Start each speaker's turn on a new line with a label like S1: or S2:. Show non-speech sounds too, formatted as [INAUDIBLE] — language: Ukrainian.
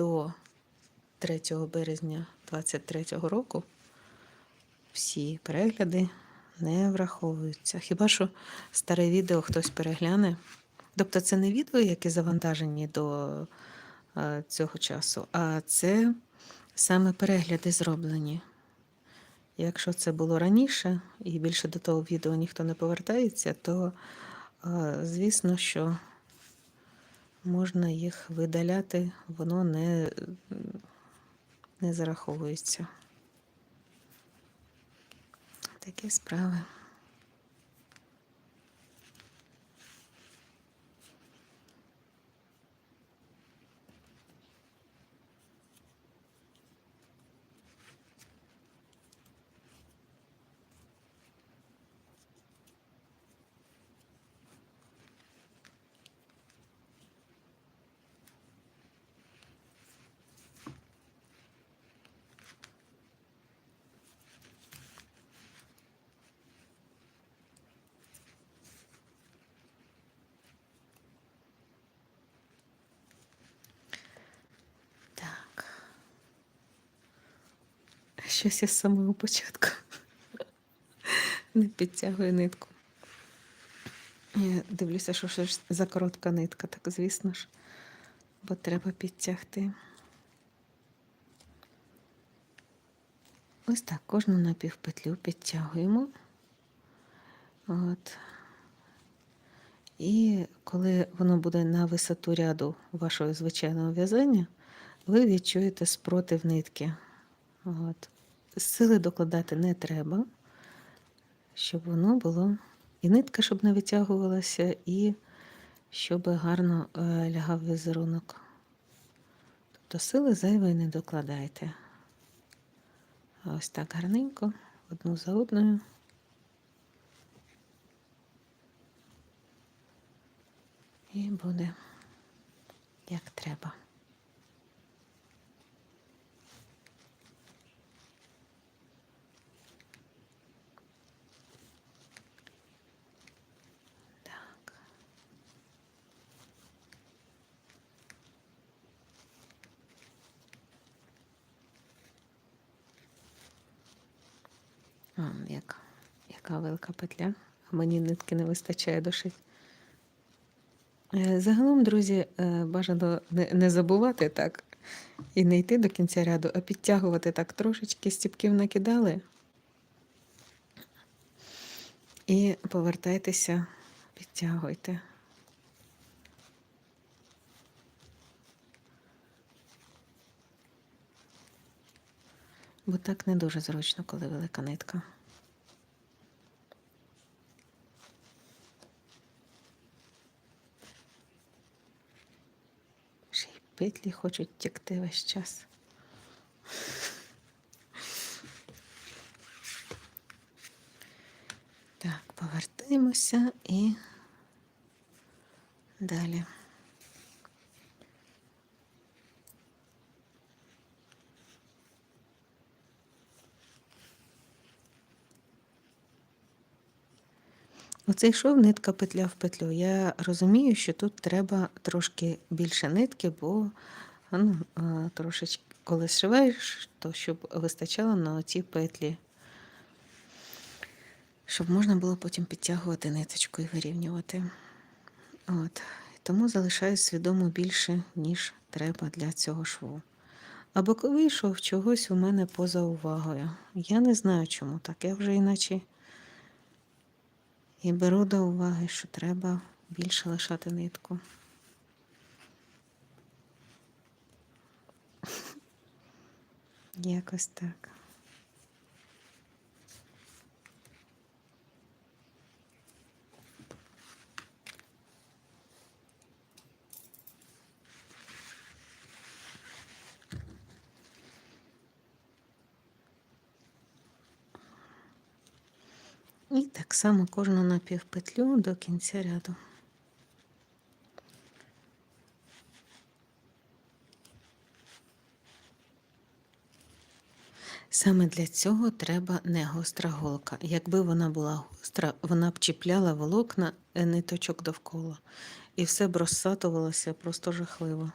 S1: до 3 березня 2023 року всі перегляди не враховуються. Хіба що старе відео хтось перегляне? Тобто це не відео, які завантажені до е, цього часу, а це саме перегляди зроблені. Якщо це було раніше і більше до того відео ніхто не повертається, то е, звісно, що можна їх видаляти, воно не, не зараховується. Такі справи. Щось я з самого початку [LAUGHS] не підтягую нитку. Я дивлюся, що щось за коротка нитка, так звісно ж, бо треба підтягти. Ось так, кожну напівпетлю підтягуємо. От. І коли воно буде на висоту ряду вашого звичайного в'язання, ви відчуєте спротив нитки. От. Сили докладати не треба, щоб воно було і нитка, щоб не витягувалася, і щоб гарно е, лягав візерунок. Тобто сили зайвої не докладайте. Ось так гарненько, одну за одною. І буде як треба. А, як, яка велика петля. А мені нитки не вистачає дошити. Е, Загалом, друзі, е, бажано не забувати так і не йти до кінця ряду, а підтягувати так трошечки стіпків накидали. І повертайтеся, підтягуйте. Бо так не дуже зручно, коли велика нитка. Ще й петлі хочуть текти весь час. Так, повертаємося і далі. Оцей шов нитка петля в петлю. Я розумію, що тут треба трошки більше нитки, бо ну, трошечки, коли зшиваєш, то щоб вистачало на оці петлі, щоб можна було потім підтягувати ниточку і вирівнювати. От. Тому залишаю свідомо більше, ніж треба для цього шву. А боковий шов чогось у мене поза увагою. Я не знаю, чому так. Я вже іначе і беру до уваги, що треба більше лишати нитку. Якось так. І так само кожну напівпетлю до кінця ряду. Саме для цього треба не гостра голка. Якби вона була гостра, вона б чіпляла волокна е, ниточок довкола, і все б розсатувалося просто жахливо.